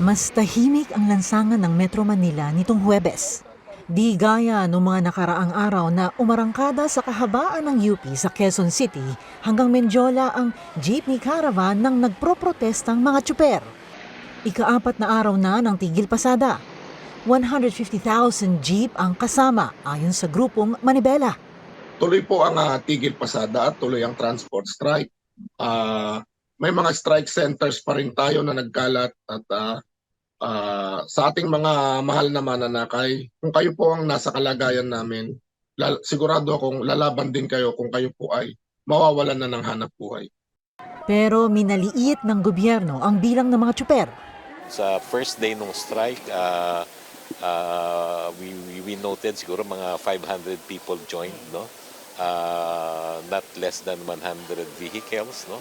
Mas tahimik ang lansangan ng Metro Manila nitong Huwebes. Di gaya noong mga nakaraang araw na umarangkada sa kahabaan ng UP sa Quezon City hanggang Menjola ang jeepney caravan ng nagproprotestang mga tsuper. Ikaapat na araw na ng tigil pasada. 150,000 jeep ang kasama ayon sa grupong Manibela. tuloy po ang ah, tigil pasada at tuloy ang transport strike. Ah, may mga strike centers pa rin tayo na nagkalat at ah, ah, sa ating mga mahal na mananakay, kung kayo po ang nasa kalagayan namin, lal- sigurado akong lalaban din kayo kung kayo po ay mawawalan na ng hanap buhay. Pero minaliit ng gobyerno ang bilang ng mga tsuper. Sa first day ng strike, uh, uh, we, we- we noted siguro mga 500 people joined, no? Uh, not less than 100 vehicles, no?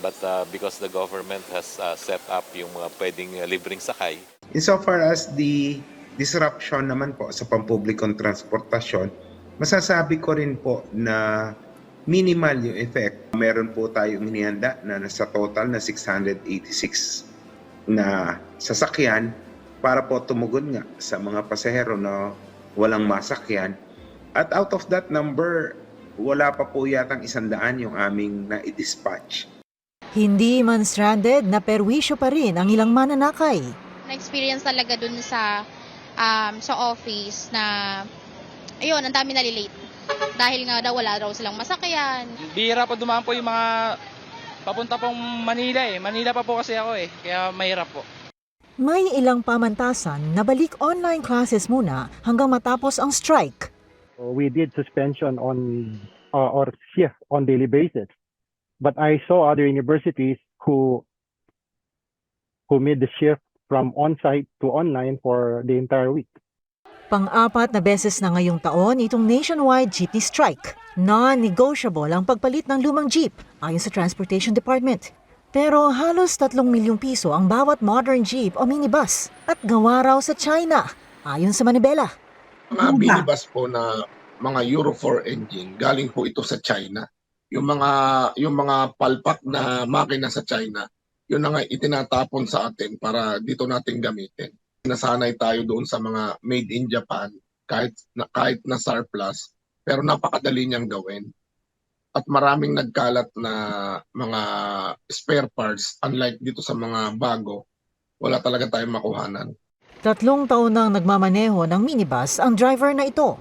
But uh, because the government has uh, set up yung mga pwedeng uh, libreng sakay, Insofar as the disruption naman po sa pampublikong transportasyon, masasabi ko rin po na minimal yung effect. Meron po tayong inihanda na nasa total na 686 na sasakyan para po tumugon nga sa mga pasahero na walang masakyan. At out of that number, wala pa po yatang isandaan yung aming na-dispatch. Hindi man stranded na perwisyo pa rin ang ilang mananakay. na-experience talaga dun sa um, sa office na ayun, ang dami nalilate. Dahil nga daw wala raw silang masakyan. Bihira po dumaan po yung mga papunta pong Manila eh. Manila pa po kasi ako eh. Kaya mahirap po. May ilang pamantasan na balik online classes muna hanggang matapos ang strike. We did suspension on uh, or shift on daily basis. But I saw other universities who who made the shift from on-site to online for the entire week. Pang-apat na beses na ngayong taon itong nationwide jeepney strike. Non-negotiable ang pagpalit ng lumang jeep ayon sa Transportation Department. Pero halos 3 milyong piso ang bawat modern jeep o minibus at gawa raw sa China ayon sa Manibela. Mga binibas po na mga Euro 4 engine, galing po ito sa China. Yung mga yung mga palpak na makina sa China, yun na nga itinatapon sa atin para dito natin gamitin. Nasanay tayo doon sa mga made in Japan kahit na, kahit na surplus, pero napakadali niyang gawin. At maraming nagkalat na mga spare parts, unlike dito sa mga bago, wala talaga tayong makuhanan. Tatlong taon nang nagmamaneho ng minibus ang driver na ito.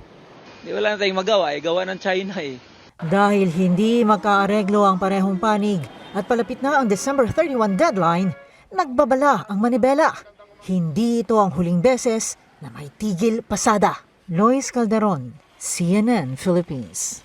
Di wala na tayong magawa eh. Gawa ng China eh. Dahil hindi magkaareglo ang parehong panig at palapit na ang December 31 deadline, nagbabala ang Manibela. Hindi ito ang huling beses na may tigil pasada. Lois Calderon, CNN Philippines.